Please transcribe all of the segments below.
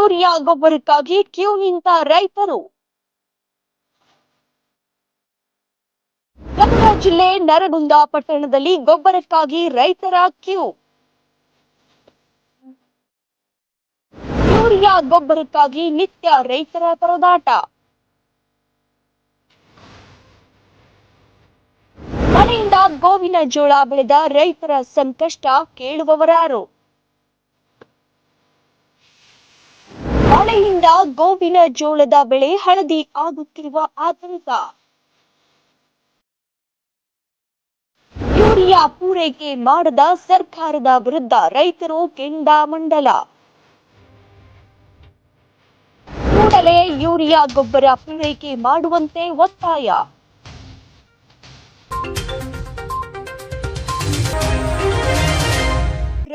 Urea ಗೊಬ್ಬರಕ್ಕಾಗಿ Q ನಿಂತ ರೈತರು. ಗದಗ ಜಿಲ್ಲೆ ನರಗುಂದ ಪಟ್ಟಣದಲ್ಲಿ ಗೊಬ್ಬರಕ್ಕಾಗಿ ರೈತರ ಕ್ಯೂ. ಯೂರಿಯಾ ಗೊಬ್ಬರಕ್ಕಾಗಿ ನಿತ್ಯ ರೈತರ ಪರದಾಟ ಮನೆಯಿಂದ ಗೋವಿನ ಜೋಳ ಬೆಳೆದ ರೈತರ ಸಂಕಷ್ಟ ಕೇಳುವವರಾರು. ಮಳೆಯಿಂದ ಗೋವಿನ ಜೋಳದ ಬೆಳೆ ಹಳದಿ ಆಗುತ್ತಿರುವ ಆತಂಕ. ಯೂರಿಯಾ ಪೂರೈಕೆ ಮಾಡದ ಸರ್ಕಾರದ ವಿರುದ್ಧ ರೈತರು ಕೆಂಡಾಮಂಡಲ ಕೂಡಲೇ ಯೂರಿಯಾ ಗೊಬ್ಬರ ಪೂರೈಕೆ ಮಾಡುವಂತೆ ಒತ್ತಾಯ.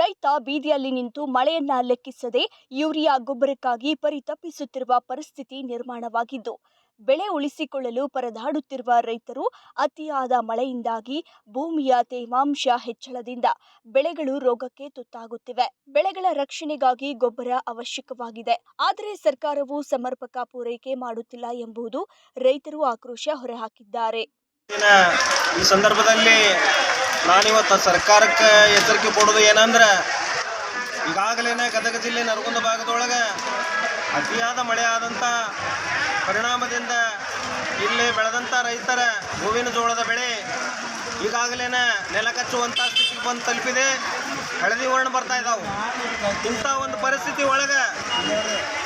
ರೈತ ಬೀದಿಯಲ್ಲಿ ನಿಂತು ಮಳೆಯನ್ನ ಲೆಕ್ಕಿಸದೆ ಯೂರಿಯಾ ಗೊಬ್ಬರಕ್ಕಾಗಿ ಪರಿತಪಿಸುತ್ತಿರುವ ಪರಿಸ್ಥಿತಿ ನಿರ್ಮಾಣವಾಗಿದ್ದು, ಬೆಳೆ ಉಳಿಸಿಕೊಳ್ಳಲು ಪರದಾಡುತ್ತಿರುವ ರೈತರು ಅತಿಯಾದ ಮಳೆಯಿಂದಾಗಿ ಭೂಮಿಯ ತೇವಾಂಶ ಹೆಚ್ಚಳದಿಂದ ಬೆಳೆಗಳು ರೋಗಕ್ಕೆ ತುತ್ತಾಗುತ್ತಿವೆ. ಬೆಳೆಗಳ ರಕ್ಷಣೆಗಾಗಿ ಗೊಬ್ಬರ ಅವಶ್ಯಕವಾಗಿದೆ. ಆದರೆ ಸರ್ಕಾರವು ಸಮರ್ಪಕ ಪೂರೈಕೆ ಮಾಡುತ್ತಿಲ್ಲ ಎಂಬುದು ರೈತರು ಆಕ್ರೋಶ ಹೊರಹಾಕಿದ್ದಾರೆ. ಈ ಸಂದರ್ಭದಲ್ಲಿ ನಾನಿವತ್ತು ಸರ್ಕಾರಕ್ಕೆ ಎಚ್ಚರಿಕೆ ಕೊಡೋದು ಏನಂದ್ರೆ ಈಗಾಗಲೇ ಗದಗ ಜಿಲ್ಲೆ ನರಗುಂದ ಭಾಗದೊಳಗೆ ಅತಿಯಾದ ಮಳೆ ಆದಂಥ ಪರಿಣಾಮದಿಂದ ಇಲ್ಲಿ ಬೆಳೆದಂಥ ರೈತರ, ಹೂವಿನ ಜೋಳದ ಬೆಳೆ ಈಗಾಗಲೇ ನೆಲ ಕಚ್ಚುವಂಥ ಸ್ಥಿತಿಗೆ ಬಂದು ತಲುಪಿದೆ. ಹಳದಿ ವರ್ಣ ಬರ್ತಾ ಇದ್ದಾವೆ ಇಂಥ ಒಂದು ಪರಿಸ್ಥಿತಿ ಒಳಗೆ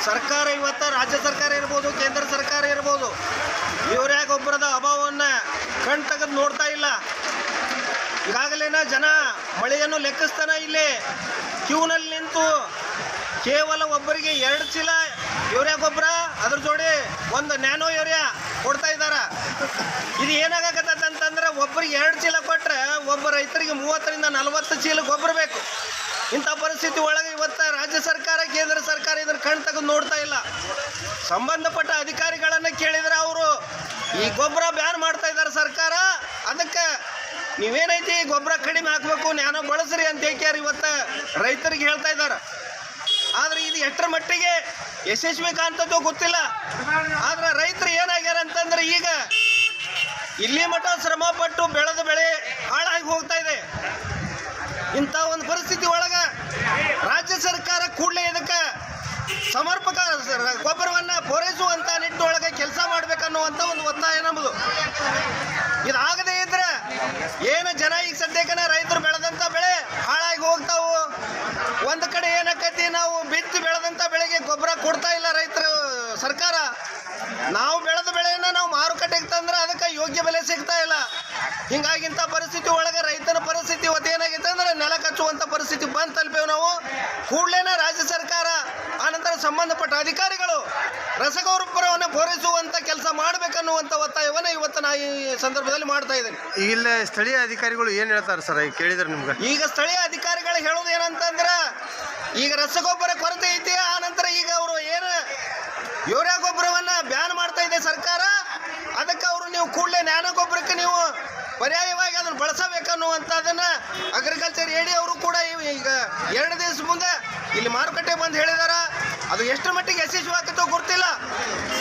ಸರ್ಕಾರ ಇವತ್ತು, ರಾಜ್ಯ ಸರ್ಕಾರ ಇರ್ಬೋದು, ಕೇಂದ್ರ ಸರ್ಕಾರ ಇರ್ಬೋದು ಯೂರಿಯಾ ಗೊಬ್ಬರದ ಅಭಾವವನ್ನು ಕಣ್ ತೆಗೆದು ನೋಡ್ತಾ ಇಲ್ಲ. ಈಗಾಗಲೇ ಜನ ಮಳೆಯನ್ನು ಲೆಕ್ಕಿಸ್ತಾನ ಇಲ್ಲಿ. ಕ್ಯೂನಲ್ಲಿ ನಿಂತು ಕೇವಲ ಒಬ್ಬರಿಗೆ ಎರಡು ಚೀಲ ಯೂರಿಯಾ ಗೊಬ್ಬರ, ಅದ್ರ ಜೋಡಿ ಒಂದು ನ್ಯಾನೋ ಯೂರಿಯಾ ಕೊಡ್ತಾ ಇದ್ದಾರ ಇದು ಏನಾಗತ್ತಂತಂದ್ರೆ ಒಬ್ಬರಿಗೆ ಎರಡು ಚೀಲ ಕೊಟ್ರೆ ಒಬ್ಬ ರೈತರಿಗೆ ಮೂವತ್ತರಿಂದ ನಲವತ್ತು ಚೀಲ ಗೊಬ್ಬರ ಬೇಕು. ಇಂಥ ಪರಿಸ್ಥಿತಿ ಒಳಗೆ ಇವತ್ತು ರಾಜ್ಯ ಸರ್ಕಾರ, ಕೇಂದ್ರ ಸರ್ಕಾರ ಇದನ್ನ ಕಣ್ ತೆಗೆದು ನೋಡ್ತಾ ಇಲ್ಲ. ಸಂಬಂಧಪಟ್ಟ ಅಧಿಕಾರಿಗಳನ್ನು ಕೇಳಿದ್ರೆ ಅವರು ಈ ಗೊಬ್ಬರ ಬ್ಯಾನ್ ಮಾಡ್ತಾ ಇದ್ದಾರೆ ಸರ್ಕಾರ ಅದಕ್ಕೆ ನೀವೇನೈತಿ ಗೊಬ್ಬರ ಕಡಿಮೆ ಹಾಕ್ಬೇಕು, ನ್ಯಾನೋ ಬಳಸ್ರಿ ಅಂತ ಏಕ್ಯಾರ ಇವತ್ತು ರೈತರಿಗೆ ಹೇಳ್ತಾ ಇದ್ದಾರೆ. ಆದ್ರೆ ಇದು ಎಷ್ಟರ ಮಟ್ಟಿಗೆ ಯಶಸ್ವಿ ಕಾಣ್ತದೋ ಗೊತ್ತಿಲ್ಲ. ಆದ್ರೆ ರೈತರು ಏನಾಗ್ಯಾರ ಅಂತಂದ್ರೆ ಈಗ ಇಲ್ಲಿ ಮಠ ಶ್ರಮ ಪಟ್ಟು ಬೆಳೆದ ಬೆಳೆ ಹಾಳಾಗಿ ಹೋಗ್ತಾ ಇದೆ. ಇಂಥ ಒಂದು ಪರಿಸ್ಥಿತಿ ಒಳಗ ರಾಜ್ಯ ಸರ್ಕಾರ ಕೂಡಲೇ ಇದಕ್ಕೆ ಸಮರ್ಪಕ ಗೊಬ್ಬರವನ್ನ ಪೂರೈಸುವಂತ ನಿಟ್ಟಿನೊಳಗೆ ಕೆಲಸ ಮಾಡ್ಬೇಕನ್ನುವಂತ ಒಂದು ಒತ್ತಾಯ ನಮ್ಮದು ಇದಾಗದೇ ಜನ ರೈತರು ಬೆಳೆದಂತ ಬೆಳೆ ಹಾಳಾಗಿ ಹೋಗ್ತಾವು. ಒಂದು ಕಡೆ ಏನಕ್ಕೈತಿ ನಾವು ಬಿತ್ತಿ ಬೆಳೆದಂತ ಬೆಳೆಗೆ ಗೊಬ್ಬರ ಕೊಡ್ತಾ ಇಲ್ಲ ರೈತರು, ಸರ್ಕಾರ. ನಾವು ಬೆಳೆದ ಬೆಳೆಯನ್ನ ನಾವು ಮಾರುಕಟ್ಟೆಗೆ ತಂದ್ರೆ ಅದಕ್ಕೆ ಯೋಗ್ಯ ಬೆಲೆ ಸಿಗ್ತಾ ಇಲ್ಲ. ಹಿಂಗಾಗಿಂತ ಪರಿಸ್ಥಿತಿ ಒಳಗೆ ರೈತನ ಪರಿಸ್ಥಿತಿ ಇವತ್ತು ಏನಾಗೈತೆ ಅಂದ್ರೆ ನೆಲ ಕಚ್ಚುವಂಥ ಪರಿಸ್ಥಿತಿ ಬಂದು ತಲುಪೇವು ನಾವು. ಕೂಡಲೇನ ರಾಜ್ಯ ಸರ್ಕಾರ ಆನಂತರ ಸಂಬಂಧಪಟ್ಟ ಪೂರೈಸುವಂತ ಕೆಲಸ ಮಾಡಬೇಕನ್ನುವಂಥ ಒತ್ತಾಯವನ್ನು ಇವತ್ತು ನಾ ಈ ಸಂದರ್ಭದಲ್ಲಿ ಮಾಡ್ತಾ ಇದ್ದೇನೆ. ಈಗ ಇಲ್ಲ ಸ್ಥಳೀಯ ಅಧಿಕಾರಿಗಳು ಏನು ಹೇಳ್ತಾರೆ ಸರ್? ಈಗ ಕೇಳಿದ್ರೆ ನಿಮ್ಗೆ. ಈಗ ಸ್ಥಳೀಯ ಅಧಿಕಾರಿಗಳು ಹೇಳೋದು ಏನಂತಂದ್ರೆ ಈಗ ರಸಗೊಬ್ಬರ ಕೊರತೆ ಐತಿ ಆ ನಂತರ ಈಗ ಅವರು ಏನು ಯೂರಿಯಾ ಗೊಬ್ಬರವನ್ನು ಬ್ಯಾನ್ ಮಾಡ್ತಾ ಇದೆ ಸರ್ಕಾರ ಅದಕ್ಕೆ ಅವರು ನೀವು ಕೂಡಲೇ ನ್ಯಾನೋ ಗೊಬ್ಬರಕ್ಕೆ ನೀವು ಪರ್ಯಾಯವಾಗಿ ಅದನ್ನು ಬಳಸಬೇಕನ್ನುವಂಥದ್ದನ್ನು ಅಗ್ರಿಕಲ್ಚರ್ ಹೇಳಿ ಅವರು ಕೂಡ ಈಗ ಎರಡು ದಿವಸ ಮುಂದೆ ಇಲ್ಲಿ ಮಾರುಕಟ್ಟೆ ಬಂದು ಹೇಳಿದಾರ. ಅದು ಎಷ್ಟು ಮಟ್ಟಿಗೆ ಯಶಸ್ವಿ ಆಗುತ್ತೋ ಗೊತ್ತಿಲ್ಲ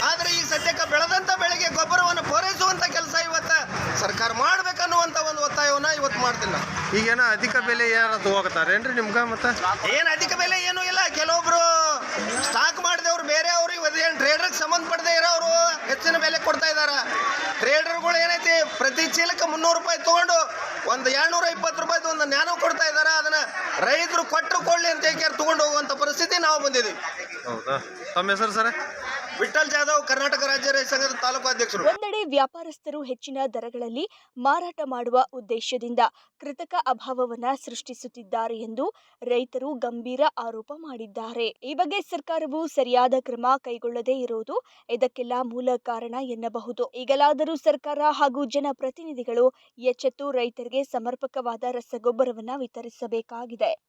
ಆದರೆ ಈಗ ಸದ್ಯಕ್ಕೆ ಬೆಳೆದಂಥ ಬೆಳೆಗೆ ಗೊಬ್ಬರವನ್ನು ಪೂರೈಸುವಂಥ ಕೆಲಸ ಇವತ್ತು ಸರ್ಕಾರ ಮಾಡ್ಬೇಕನ್ನುವಂಥ ಒಂದು ಒತ್ತಾಯವನ್ನು ಇವತ್ತು ಮಾಡ್ತಿಲ್ಲ ಈಗೇನೋ ಅಧಿಕ ಬೆಲೆ ಏನಾರ ತಗೋಕತ್ತಾರೇನ್ರಿ ನಿಮ್ಗೆ ಮತ್ತೆ? ಏನು ಅಧಿಕ ಬೆಲೆ ಏನೂ ಇಲ್ಲ. ಕೆಲವೊಬ್ರು ಸ್ಟಾಕ್ ಮಾಡಿದವ್ರು ಬೇರೆ ಅವ್ರಿಗೆ ಏನು ಟ್ರೇಡರ್ಗೆ ಸಂಬಂಧಪಡದೆ ಇರೋರು ಹೆಚ್ಚಿನ ಬೆಲೆ ಕೊಡ್ತಾ ಇದ್ದಾರೆ ಟ್ರೇಡರ್ಗಳು ಏನೈತಿ ಪ್ರತಿ ಚೀಲಕ್ಕೆ ಮುನ್ನೂರು ರೂಪಾಯಿ ತಗೊಂಡು ಒಂದು ಎರಡ್ನೂರ ಇಪ್ಪತ್ತು ರೂಪಾಯಿ ಒಂದು ನ್ಯಾನೋ ಕೊಡ್ತಾ ಇದ್ದಾರೆ ಅದನ್ನ ರೈತರು ಕೊಟ್ಟರು ಕೊಳ್ಳಿ ಅಂತ ಏಕೆ ತಗೊಂಡು ಹೋಗುವಂಥ ಪರಿಸ್ಥಿತಿ ನಾವು ಬಂದಿದ್ದೀವಿ ಹೌದಾ? ತಮ್ಮ ಹೆಸರು ಸರ್? ವಿಠಲ್ ಜಾಧವ್ ಕರ್ನಾಟಕ ರಾಜ್ಯ ರೈತ ಸಂಘದ ತಾಲೂಕು ಅಧ್ಯಕ್ಷರು. ಒಂದೆಡೆ ವ್ಯಾಪಾರಸ್ಥರು ಹೆಚ್ಚಿನ ದರಗಳಲ್ಲಿ ಮಾರಾಟ ಮಾಡುವ ಉದ್ದೇಶದಿಂದ ಕೃತಕ ಅಭಾವವನ್ನ ಸೃಷ್ಟಿಸುತ್ತಿದ್ದಾರೆ ಎಂದು ರೈತರು ಗಂಭೀರ ಆರೋಪ ಮಾಡಿದ್ದಾರೆ. ಈ ಬಗ್ಗೆ ಸರ್ಕಾರವು ಸರಿಯಾದ ಕ್ರಮ ಕೈಗೊಳ್ಳದೇ ಇರುವುದು ಇದಕ್ಕೆಲ್ಲ ಮೂಲ ಕಾರಣ ಎನ್ನಬಹುದು. ಈಗಲಾದರೂ ಸರ್ಕಾರ ಹಾಗೂ ಜನಪ್ರತಿನಿಧಿಗಳು ಎಚ್ಚೆತ್ತು ರೈತರಿಗೆ ಸಮರ್ಪಕವಾದ ರಸಗೊಬ್ಬರವನ್ನ ವಿತರಿಸಬೇಕಾಗಿದೆ.